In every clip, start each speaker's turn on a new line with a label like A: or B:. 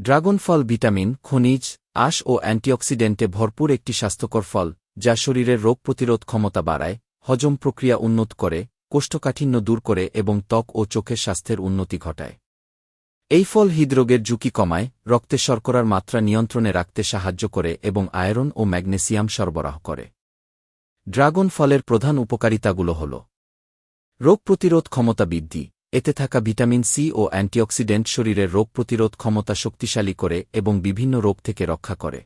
A: Dragon ফল vitamin, খনিজ, আঁশ ও অ্যান্টিঅক্সিডেন্টে ভরপুর একটি স্বাস্থ্যকর ফল, যা শরীরের রোগ প্রতিরোধ ক্ষমতা বাড়ায়, হজম প্রক্রিয়া উন্নত করে, কোষ্ঠকাঠিন্য দূর করে এবং ত্বক ও চোখের স্বাস্থ্যের উন্নতি ঘটায়। এই ফল হৃদরোগের ঝুঁকি কমায়, রক্তে শর্করার মাত্রা নিয়ন্ত্রণে রাখতে সাহায্য করে এবং আয়রন ও ম্যাগনেসিয়াম সরবরাহ করে। ড্রাগন ফলের প্রধান উপকারিতাগুলো হল, রোগ প্রতিরোধ ক্ষমতা বৃদ্ধি। এতে থাকা ভিটামিন সি ও অ্যান্টিঅক্সিডেন্ট শরীরের রোগ প্রতিরোধ ক্ষমতা শক্তিশালী করে এবং বিভিন্ন রোগ থেকে রক্ষা করে।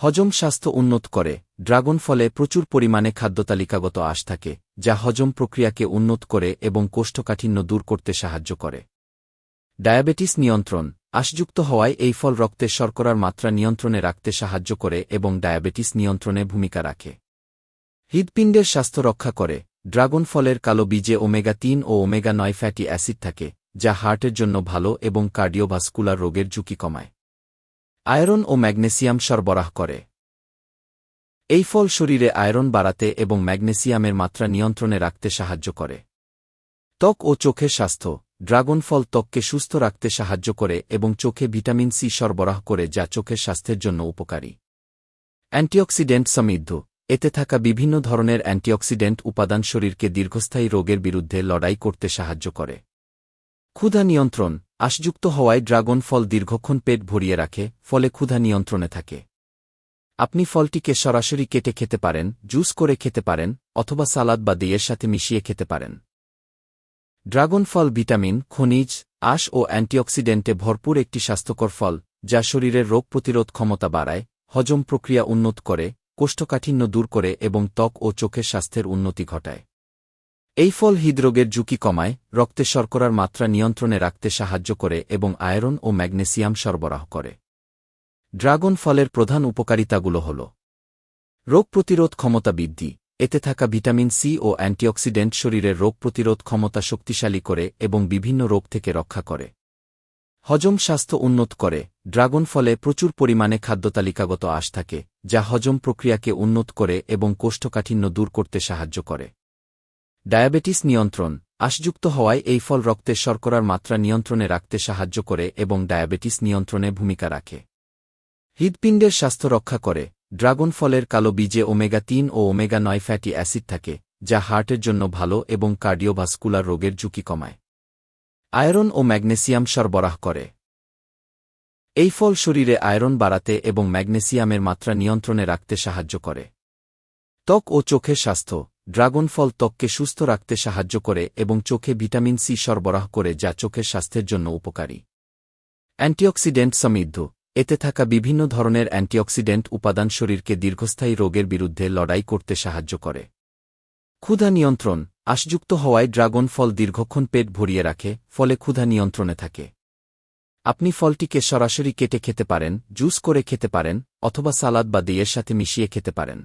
A: হজম স্বাস্থ্য উন্নত করে। ড্রাগন ফলে প্রচুর পরিমাণে খাদ্যতালিকাগত আশ থাকে, যা হজম প্রক্রিয়াকে উন্নত করে এবং কোষ্ঠকাঠিন্য দূর করতে সাহায্য করে। ডায়াবেটিস নিয়ন্ত্রণ। আশযুক্ত হওয়ায় এই ফল রক্তের শর্করার মাত্রা নিয়ন্ত্রণে রাখতে সাহায্য করে এবং ডায়াবেটিস নিয়ন্ত্রণে ভূমিকা রাখে। হৃদপিণ্ডের স্বাস্থ্য রক্ষা করে। ড্রাগন ফলের কালো বীজে ওমেগা তিন ও ওমেগা নয় ফ্যাটি অ্যাসিড থাকে, যা হার্টের জন্য ভালো এবং কার্ডিওভাস্কুলার রোগের ঝুঁকি কমায়। আয়রন ও ম্যাগনেসিয়াম সরবরাহ করে। এই ফল শরীরে আয়রন বাড়াতে এবং ম্যাগনেসিয়ামের মাত্রা নিয়ন্ত্রণে রাখতে সাহায্য করে। ত্বক ও চোখের স্বাস্থ্য ড্রাগন ফল ত্বককে সুস্থ রাখতে সাহায্য করে এবং চোখে ভিটামিন সি সরবরাহ করে যা চোখের স্বাস্থ্যের জন্য উপকারী। অ্যান্টিঅক্সিডেন্ট সমৃদ্ধ। এতে থাকা বিভিন্ন ধরনের অ্যান্টিঅক্সিডেন্ট উপাদান শরীরকে দীর্ঘস্থায়ী রোগের বিরুদ্ধে লড়াই করতে সাহায্য করে। ক্ষুধা নিয়ন্ত্রণ আশযুক্ত হওয়ায় ড্রাগন ফল দীর্ঘক্ষণ পেট ভরিয়ে রাখে, ফলে ক্ষুধা নিয়ন্ত্রণে থাকে। আপনি ফলটিকে সরাসরি কেটে খেতে পারেন, জুস করে খেতে পারেন, অথবা সালাদ বা দিয়ের সাথে মিশিয়ে খেতে পারেন। ড্রাগন ফল ভিটামিন, খনিজ, আঁশ ও অ্যান্টিঅক্সিডেন্টে ভরপুর একটি স্বাস্থ্যকর ফল, যা শরীরের রোগ প্রতিরোধ ক্ষমতা বাড়ায়, হজম প্রক্রিয়া উন্নত করে কোষ্ঠকাঠিন্য দূর করে এবং ত্বক ও চোখের স্বাস্থ্যের উন্নতি ঘটায়। এই ফল হৃদরোগের ঝুঁকি কমায়, রক্তে শর্করার মাত্রা নিয়ন্ত্রণে রাখতে সাহায্য করে এবং আয়রন ও ম্যাগনেসিয়াম সরবরাহ করে। ড্রাগন ফলের প্রধান উপকারিতাগুলো হল রোগ প্রতিরোধ ক্ষমতা বৃদ্ধি, এতে থাকা ভিটামিন সি ও অ্যান্টিঅক্সিডেন্ট শরীরের রোগ প্রতিরোধ ক্ষমতা শক্তিশালী করে এবং বিভিন্ন রোগ থেকে রক্ষা করে। হজম স্বাস্থ্য উন্নত করে ড্রাগন ফলে প্রচুর পরিমাণে খাদ্যতালিকাগত আশ থাকে, যা হজম প্রক্রিয়াকে উন্নত করে এবং কোষ্ঠকাঠিন্য দূর করতে সাহায্য করে। ডায়াবেটিস নিয়ন্ত্রণ আশযুক্ত হওয়ায় এই ফল রক্তের শর্করার মাত্রা নিয়ন্ত্রণে রাখতে সাহায্য করে এবং ডায়াবেটিস নিয়ন্ত্রণে ভূমিকা রাখে। হৃদপিণ্ডের স্বাস্থ্য রক্ষা করে ড্রাগন ফলের কালো বীজে ওমেগা তিন ও ওমেগা নয় ফ্যাটি অ্যাসিড থাকে, যা হার্টের জন্য ভালো এবং কার্ডিওভাস্কুলার রোগের ঝুঁকি কমায়। আয়রন ও ম্যাগনেসিয়াম সরবরাহ করে এই ফল শরীরে আয়রন বাড়াতে এবং ম্যাগনেসিয়ামের মাত্রা নিয়ন্ত্রণে রাখতে সাহায্য করে। ত্বক ও চোখের স্বাস্থ্য, ড্রাগন ফল ত্বককে সুস্থ রাখতে সাহায্য করে এবং চোখে ভিটামিন সি সরবরাহ করে যা চোখের স্বাস্থ্যের জন্য উপকারী। অ্যান্টিঅক্সিডেন্ট সমৃদ্ধ, এতে থাকা বিভিন্ন ধরনের অ্যান্টিঅক্সিডেন্ট উপাদান শরীরকে দীর্ঘস্থায়ী রোগের বিরুদ্ধে লড়াই করতে সাহায্য করে। ক্ষুধা নিয়ন্ত্রণ, আশযুক্ত হওয়ায় ড্রাগন ফল দীর্ঘক্ষণ পেট ভরিয়ে রাখে, ফলে ক্ষুধা নিয়ন্ত্রণে থাকে। আপনি ফলটিকে সরাসরি কেটে খেতে পারেন, জুস করে খেতে পারেন, অথবা সালাদ বা দিয়ের সাথে মিশিয়ে খেতে পারেন।